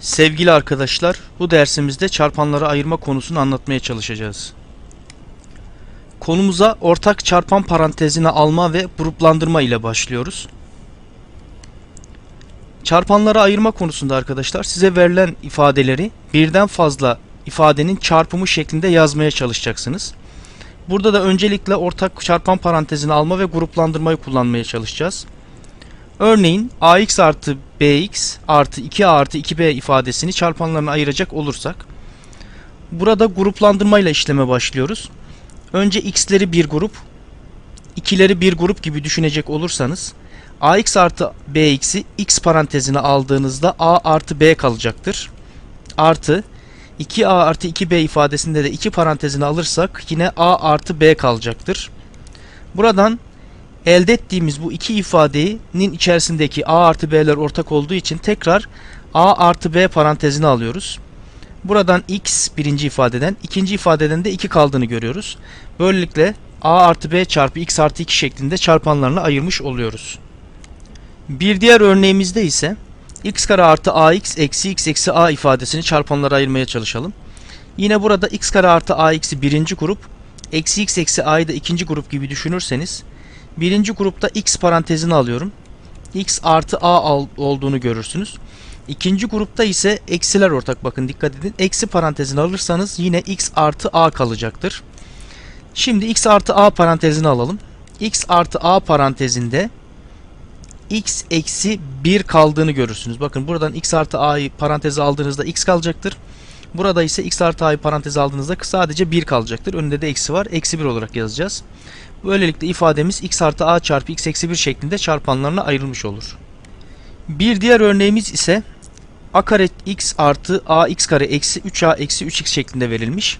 Sevgili arkadaşlar, bu dersimizde çarpanları ayırma konusunu anlatmaya çalışacağız. Konumuza ortak çarpan parantezine alma ve gruplandırma ile başlıyoruz. Çarpanları ayırma konusunda arkadaşlar size verilen ifadeleri birden fazla ifadenin çarpımı şeklinde yazmaya çalışacaksınız. Burada da öncelikle ortak çarpan parantezine alma ve gruplandırmayı kullanmaya çalışacağız. Örneğin ax artı bx artı 2a artı 2b ifadesini çarpanlarına ayıracak olursak burada gruplandırmayla işleme başlıyoruz. Önce x'leri bir grup, 2'leri bir grup gibi düşünecek olursanız ax artı bx'i x parantezine aldığınızda a artı b kalacaktır. Artı 2a artı 2b ifadesinde de 2 parantezine alırsak yine a artı b kalacaktır. Buradan elde ettiğimiz bu iki ifadenin içerisindeki a artı b'ler ortak olduğu için tekrar a artı b parantezine alıyoruz. Buradan x birinci ifadeden, ikinci ifadeden de 2 kaldığını görüyoruz. Böylelikle a artı b çarpı x artı 2 şeklinde çarpanlarına ayırmış oluyoruz. Bir diğer örneğimizde ise x kare artı ax eksi x eksi a ifadesini çarpanlara ayırmaya çalışalım. Yine burada x kare artı ax'i birinci grup, eksi x eksi a'yı da ikinci grup gibi düşünürseniz Birinci grupta x parantezini alıyorum. x artı a olduğunu görürsünüz. İkinci grupta ise eksiler ortak bakın dikkat edin. Eksi parantezini alırsanız yine x artı a kalacaktır. Şimdi x artı a parantezini alalım. x artı a parantezinde x eksi 1 kaldığını görürsünüz. Bakın buradan x artı a'yı paranteze aldığınızda x kalacaktır. Burada ise x artı a'yı paranteze aldığınızda sadece 1 kalacaktır. Önünde de eksi var. Eksi 1 olarak yazacağız. Böylelikle ifademiz x artı a çarpı x eksi 1 şeklinde çarpanlarına ayrılmış olur. Bir diğer örneğimiz ise a kare x artı a x kare eksi 3a eksi 3x şeklinde verilmiş.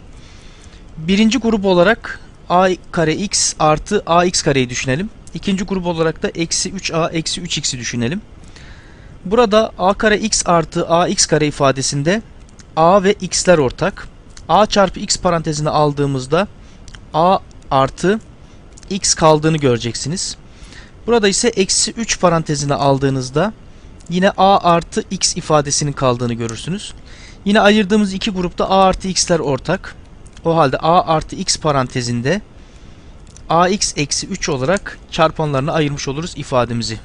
Birinci grup olarak a kare x artı a x kareyi düşünelim. İkinci grup olarak da eksi 3a eksi 3x'i düşünelim. Burada a kare x artı a x kare ifadesinde a ve x'ler ortak. a çarpı x parantezine aldığımızda a artı x kaldığını göreceksiniz. Burada ise eksi 3 parantezine aldığınızda yine a artı x ifadesinin kaldığını görürsünüz. Yine ayırdığımız iki grupta a artı x'ler ortak. O halde a artı x parantezinde ax eksi 3 olarak çarpanlarına ayırmış oluruz ifademizi.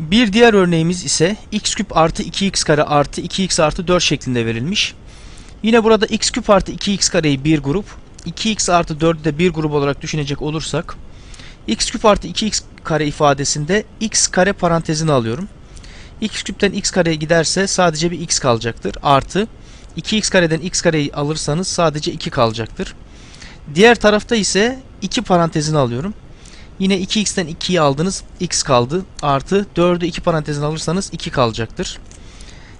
Bir diğer örneğimiz ise x küp artı 2x kare artı 2x artı 4 şeklinde verilmiş. Yine burada x küp artı 2x kareyi bir grup, 2x artı 4'ü de bir grup olarak düşünecek olursak x küp artı 2x kare ifadesinde x kare parantezini alıyorum. x küpten x kareye giderse sadece bir x kalacaktır. Artı 2x kareden x kareyi alırsanız sadece 2 kalacaktır. Diğer tarafta ise 2 parantezini alıyorum. Yine 2x'ten 2'yi aldınız x kaldı. Artı 4'ü 2 parantezini alırsanız 2 kalacaktır.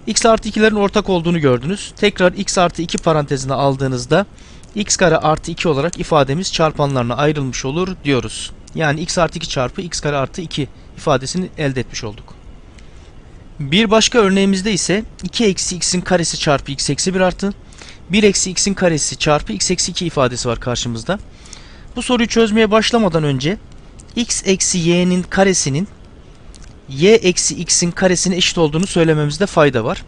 x artı 2'lerin ortak olduğunu gördünüz. Tekrar x artı 2 parantezine aldığınızda x kare artı 2 olarak ifademiz çarpanlarına ayrılmış olur diyoruz. Yani x artı 2 çarpı x kare artı 2 ifadesini elde etmiş olduk. Bir başka örneğimizde ise 2 eksi x'in karesi çarpı x eksi 1 artı 1 eksi x'in karesi çarpı x eksi 2 ifadesi var karşımızda. Bu soruyu çözmeye başlamadan önce x eksi y'nin karesinin y eksi x'in karesine eşit olduğunu söylememizde fayda var.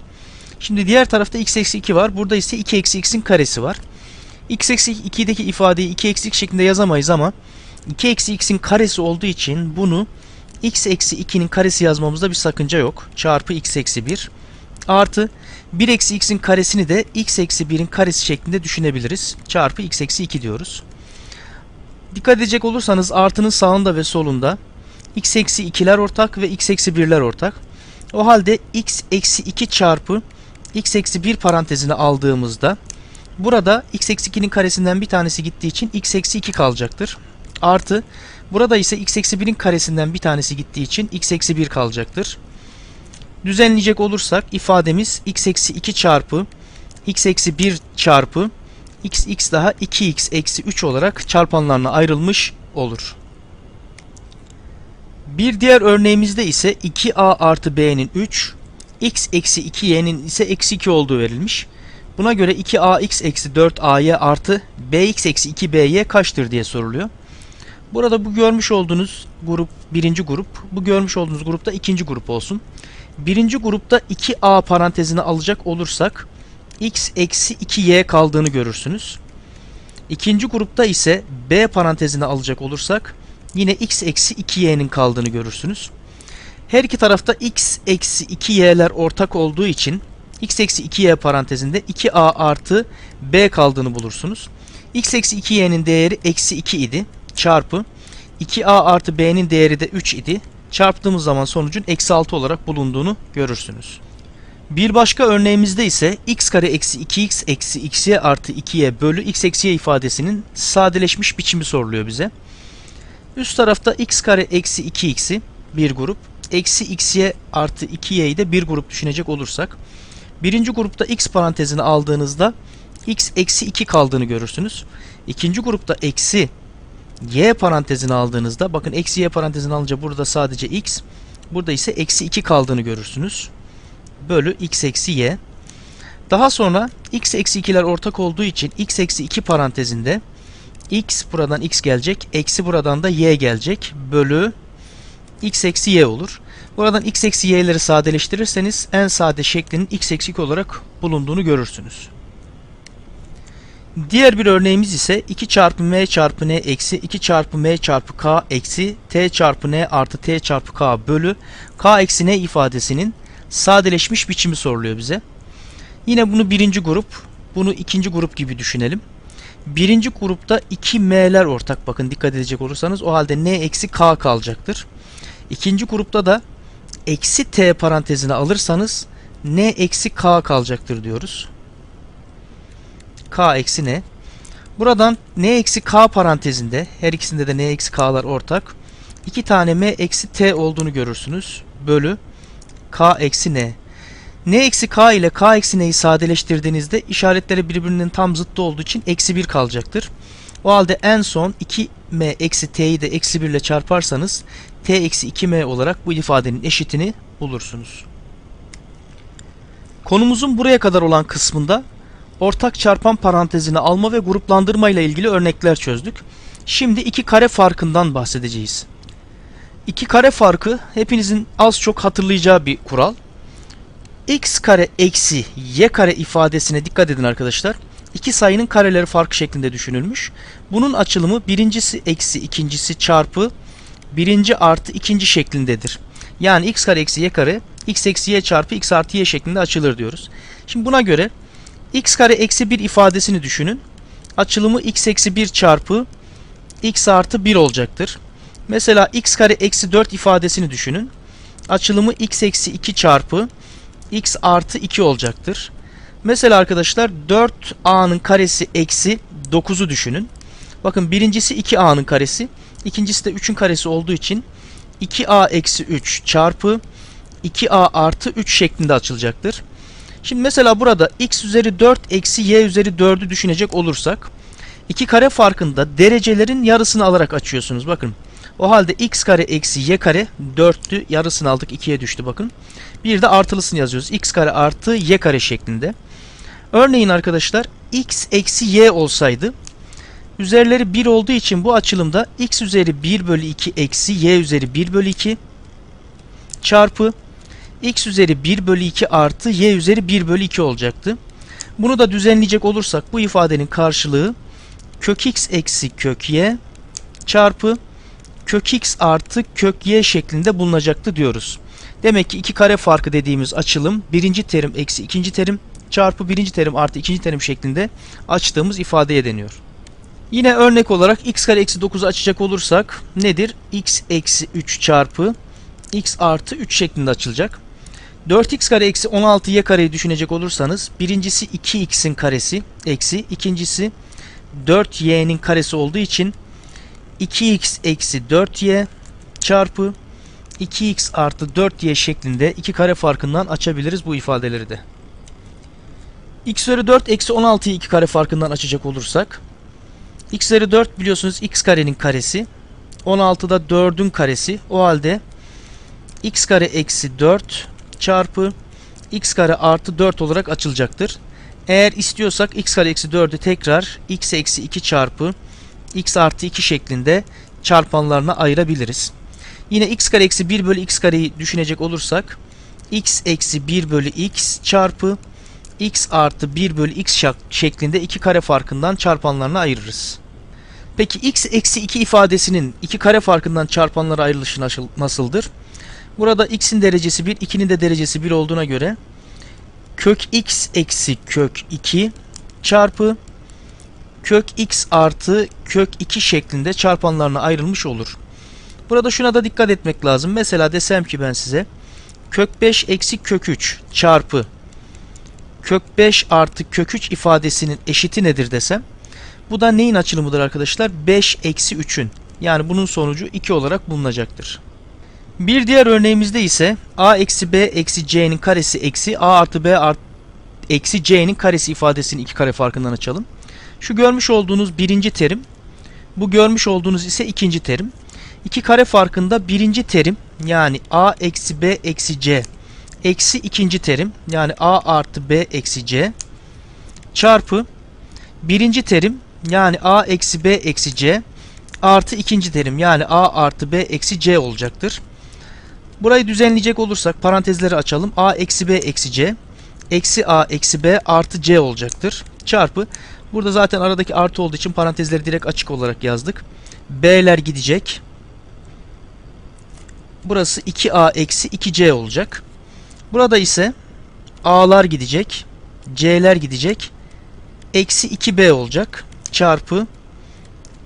Şimdi diğer tarafta x eksi 2 var. Burada ise 2 eksi x'in karesi var x eksi 2'deki ifadeyi 2 eksi x şeklinde yazamayız ama 2 eksi x'in karesi olduğu için bunu x eksi 2'nin karesi yazmamızda bir sakınca yok. Çarpı x eksi 1 artı 1 eksi x'in karesini de x eksi 1'in karesi şeklinde düşünebiliriz. Çarpı x eksi 2 diyoruz. Dikkat edecek olursanız artının sağında ve solunda x eksi 2'ler ortak ve x eksi 1'ler ortak. O halde x eksi 2 çarpı x eksi 1 parantezine aldığımızda Burada x eksi 2'nin karesinden bir tanesi gittiği için x eksi 2 kalacaktır. Artı burada ise x eksi 1'in karesinden bir tanesi gittiği için x eksi 1 kalacaktır. Düzenleyecek olursak ifademiz x eksi 2 çarpı x eksi 1 çarpı x x daha 2x eksi 3 olarak çarpanlarına ayrılmış olur. Bir diğer örneğimizde ise 2a artı b'nin 3, x eksi 2y'nin ise eksi 2 olduğu verilmiş. Buna göre 2ax eksi 4ay artı bx eksi 2by kaçtır diye soruluyor. Burada bu görmüş olduğunuz grup birinci grup, bu görmüş olduğunuz grupta ikinci grup olsun. Birinci grupta 2a parantezine alacak olursak x eksi 2y kaldığını görürsünüz. İkinci grupta ise b parantezine alacak olursak yine x eksi 2y'nin kaldığını görürsünüz. Her iki tarafta x eksi 2y'ler ortak olduğu için x eksi 2y parantezinde 2a artı b kaldığını bulursunuz. x eksi 2y'nin değeri eksi 2 idi çarpı 2a artı b'nin değeri de 3 idi. Çarptığımız zaman sonucun eksi 6 olarak bulunduğunu görürsünüz. Bir başka örneğimizde ise x kare eksi 2x eksi xy artı 2y bölü x eksi y ifadesinin sadeleşmiş biçimi soruluyor bize. Üst tarafta x kare eksi 2x'i bir grup, eksi xy artı 2y'yi de bir grup düşünecek olursak, birinci grupta x parantezini aldığınızda x eksi 2 kaldığını görürsünüz. İkinci grupta eksi y parantezini aldığınızda, bakın eksi y parantezini alınca burada sadece x, burada ise eksi 2 kaldığını görürsünüz. Bölü x eksi y. Daha sonra x eksi 2'ler ortak olduğu için x eksi 2 parantezinde x buradan x gelecek. Eksi buradan da y gelecek. Bölü x eksi y olur. Buradan x eksi y'leri sadeleştirirseniz en sade şeklinin x eksi 2 olarak bulunduğunu görürsünüz. Diğer bir örneğimiz ise 2 çarpı m çarpı n eksi 2 çarpı m çarpı k eksi t çarpı n artı t çarpı k bölü k eksi n ifadesinin sadeleşmiş biçimi soruluyor bize. Yine bunu birinci grup, bunu ikinci grup gibi düşünelim. Birinci grupta 2 m'ler ortak bakın dikkat edecek olursanız o halde n eksi k kalacaktır. İkinci grupta da eksi t parantezine alırsanız n eksi k kalacaktır diyoruz. k eksi n. Buradan n eksi k parantezinde her ikisinde de n eksi k'lar ortak. 2 tane m eksi t olduğunu görürsünüz. Bölü k eksi n. n eksi k ile k eksi n'yi sadeleştirdiğinizde işaretleri birbirinin tam zıttı olduğu için eksi 1 kalacaktır. O halde en son 2m eksi t'yi de eksi 1 ile çarparsanız t eksi 2m olarak bu ifadenin eşitini bulursunuz. Konumuzun buraya kadar olan kısmında ortak çarpan parantezini alma ve gruplandırma ile ilgili örnekler çözdük. Şimdi iki kare farkından bahsedeceğiz. İki kare farkı hepinizin az çok hatırlayacağı bir kural. x kare eksi y kare ifadesine dikkat edin arkadaşlar. İki sayının kareleri farkı şeklinde düşünülmüş. Bunun açılımı birincisi eksi ikincisi çarpı birinci artı ikinci şeklindedir. Yani x kare eksi y kare x eksi y çarpı x artı y şeklinde açılır diyoruz. Şimdi buna göre x kare eksi 1 ifadesini düşünün. Açılımı x eksi 1 çarpı x artı 1 olacaktır. Mesela x kare eksi 4 ifadesini düşünün. Açılımı x eksi 2 çarpı x artı 2 olacaktır. Mesela arkadaşlar 4a'nın karesi eksi 9'u düşünün. Bakın birincisi 2a'nın karesi. ikincisi de 3'ün karesi olduğu için 2a eksi 3 çarpı 2a artı 3 şeklinde açılacaktır. Şimdi mesela burada x üzeri 4 eksi y üzeri 4'ü düşünecek olursak iki kare farkında derecelerin yarısını alarak açıyorsunuz. Bakın o halde x kare eksi y kare 4'tü yarısını aldık 2'ye düştü bakın. Bir de artılısını yazıyoruz. x kare artı y kare şeklinde. Örneğin arkadaşlar x eksi y olsaydı üzerleri 1 olduğu için bu açılımda x üzeri 1 bölü 2 eksi y üzeri 1 bölü 2 çarpı x üzeri 1 bölü 2 artı y üzeri 1 bölü 2 olacaktı. Bunu da düzenleyecek olursak bu ifadenin karşılığı kök x eksi kök y çarpı kök x artı kök y şeklinde bulunacaktı diyoruz. Demek ki iki kare farkı dediğimiz açılım birinci terim eksi ikinci terim çarpı birinci terim artı ikinci terim şeklinde açtığımız ifadeye deniyor. Yine örnek olarak x kare eksi 9'u açacak olursak nedir? x eksi 3 çarpı x artı 3 şeklinde açılacak. 4x kare eksi 16y kareyi düşünecek olursanız birincisi 2x'in karesi eksi ikincisi 4y'nin karesi olduğu için 2x eksi 4y çarpı 2x artı 4y şeklinde iki kare farkından açabiliriz bu ifadeleri de. x üzeri 4 eksi 16'yı iki kare farkından açacak olursak x üzeri 4 biliyorsunuz x karenin karesi 16'da 4'ün karesi o halde x kare eksi 4 çarpı x kare artı 4 olarak açılacaktır. Eğer istiyorsak x kare eksi 4'ü tekrar x eksi 2 çarpı x artı 2 şeklinde çarpanlarına ayırabiliriz. Yine x kare eksi 1 bölü x kareyi düşünecek olursak x eksi 1 bölü x çarpı x artı 1 bölü x şeklinde iki kare farkından çarpanlarına ayırırız. Peki x eksi 2 ifadesinin iki kare farkından çarpanlara ayrılışı nasıl- nasıldır? Burada x'in derecesi 1, 2'nin de derecesi 1 olduğuna göre kök x eksi kök 2 çarpı kök x artı kök 2 şeklinde çarpanlarına ayrılmış olur. Burada şuna da dikkat etmek lazım. Mesela desem ki ben size kök 5 eksi kök 3 çarpı kök 5 artı kök 3 ifadesinin eşiti nedir desem bu da neyin açılımıdır arkadaşlar? 5 eksi 3'ün. Yani bunun sonucu 2 olarak bulunacaktır. Bir diğer örneğimizde ise a eksi b eksi c'nin karesi eksi a artı b art eksi c'nin karesi ifadesini iki kare farkından açalım. Şu görmüş olduğunuz birinci terim, bu görmüş olduğunuz ise ikinci terim. İki kare farkında birinci terim yani a eksi b eksi c eksi ikinci terim yani a artı b eksi c çarpı birinci terim yani a eksi b eksi c artı ikinci terim yani a artı b eksi c olacaktır. Burayı düzenleyecek olursak parantezleri açalım. a eksi b eksi c eksi a eksi b artı c olacaktır. Çarpı burada zaten aradaki artı olduğu için parantezleri direkt açık olarak yazdık. b'ler gidecek. Burası 2a eksi 2c olacak. Burada ise a'lar gidecek. c'ler gidecek. Eksi 2b olacak. Çarpı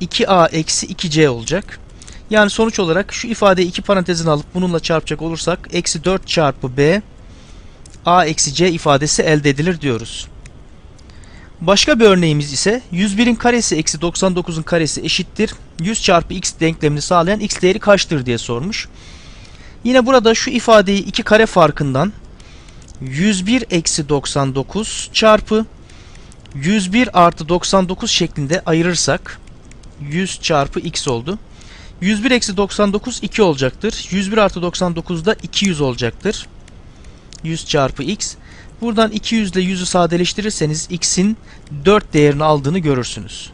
2a eksi 2c olacak. Yani sonuç olarak şu ifadeyi iki parantezine alıp bununla çarpacak olursak eksi 4 çarpı b a eksi c ifadesi elde edilir diyoruz. Başka bir örneğimiz ise 101'in karesi eksi 99'un karesi eşittir 100 çarpı x denklemini sağlayan x değeri kaçtır diye sormuş. Yine burada şu ifadeyi iki kare farkından 101 eksi 99 çarpı 101 artı 99 şeklinde ayırırsak 100 çarpı x oldu. 101 eksi 99 2 olacaktır. 101 artı 99 da 200 olacaktır. 100 çarpı x. Buradan 200 ile 100'ü sadeleştirirseniz x'in 4 değerini aldığını görürsünüz.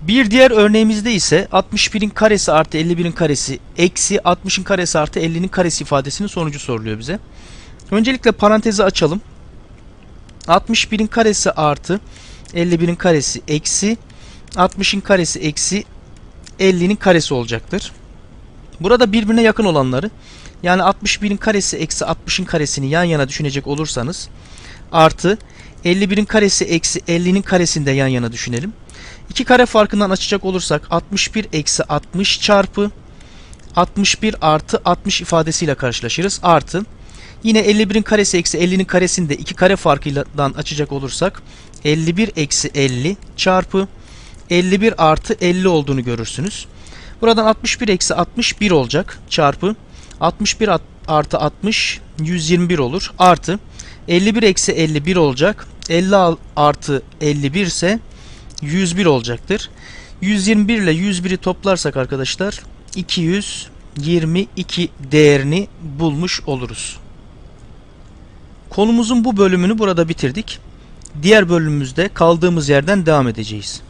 Bir diğer örneğimizde ise 61'in karesi artı 51'in karesi eksi 60'ın karesi artı 50'nin karesi ifadesinin sonucu soruluyor bize. Öncelikle parantezi açalım. 61'in karesi artı 51'in karesi eksi 60'ın karesi eksi 50'nin karesi olacaktır. Burada birbirine yakın olanları yani 61'in karesi eksi 60'ın karesini yan yana düşünecek olursanız artı 51'in karesi eksi 50'nin karesini de yan yana düşünelim. İki kare farkından açacak olursak 61 eksi 60 çarpı 61 artı 60 ifadesiyle karşılaşırız. Artı yine 51'in karesi eksi 50'nin karesini de iki kare farkından açacak olursak 51 eksi 50 çarpı 51 artı 50 olduğunu görürsünüz. Buradan 61 eksi 61 olacak çarpı 61 at- artı 60 121 olur artı 51 eksi 51 olacak 50 al- artı 51 ise 101 olacaktır. 121 ile 101'i toplarsak arkadaşlar 222 değerini bulmuş oluruz. Konumuzun bu bölümünü burada bitirdik. Diğer bölümümüzde kaldığımız yerden devam edeceğiz.